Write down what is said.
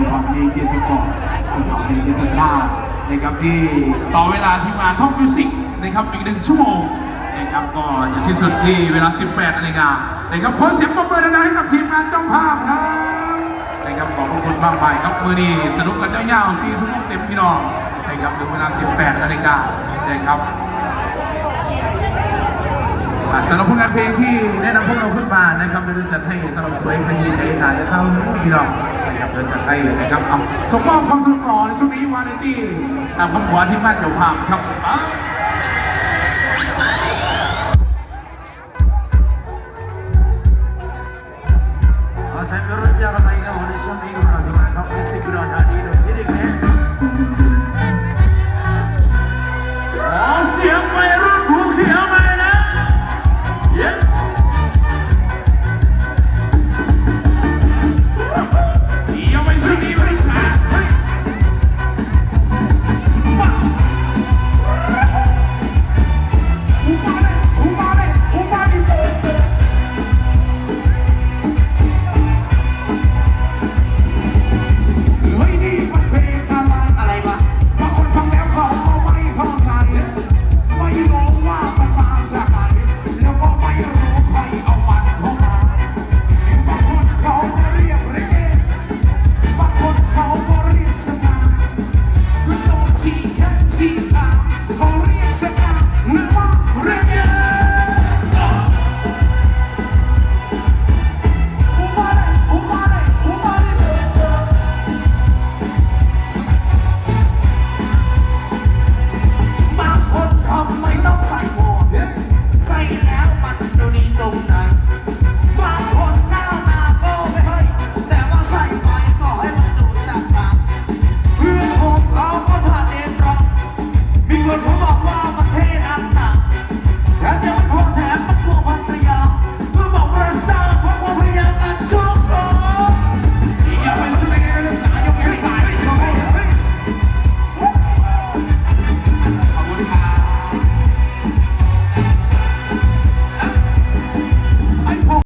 คือขดีเจสปอร์ตคือของดีเจสตานะครับที่ต่อเวลาที่มาท่องมิวสิกนะครับอีกหนึ่งชั่วโมงนะครับก็จะที่สุดที่เวลา 18นาฬิกานะครับขอเสียงปรบมือดังๆให้กับทีมงานจ้องภาพครับนะครับขอบพระคุณมากมายครับมือนี้สนุกกันยาวๆสี่ชั่วโมงเต็มพี่น้องนะครับถึงเวลา 18นาฬิกานะครับ สำหรับผลงานเพลงที่แนะนำพวกเราขึ้นมานะครับเดี๋ยจัดให้สำหรับสวยขยี้ใจตายจะเข้าพี่น้องนะครับเดี๋ยจัดให้นะครับเอาสมมอบความสนุกต่อในช่วงนี้วาไรตี้ตามคำขอที่บ้านเจ้าภาพครับ คุณโ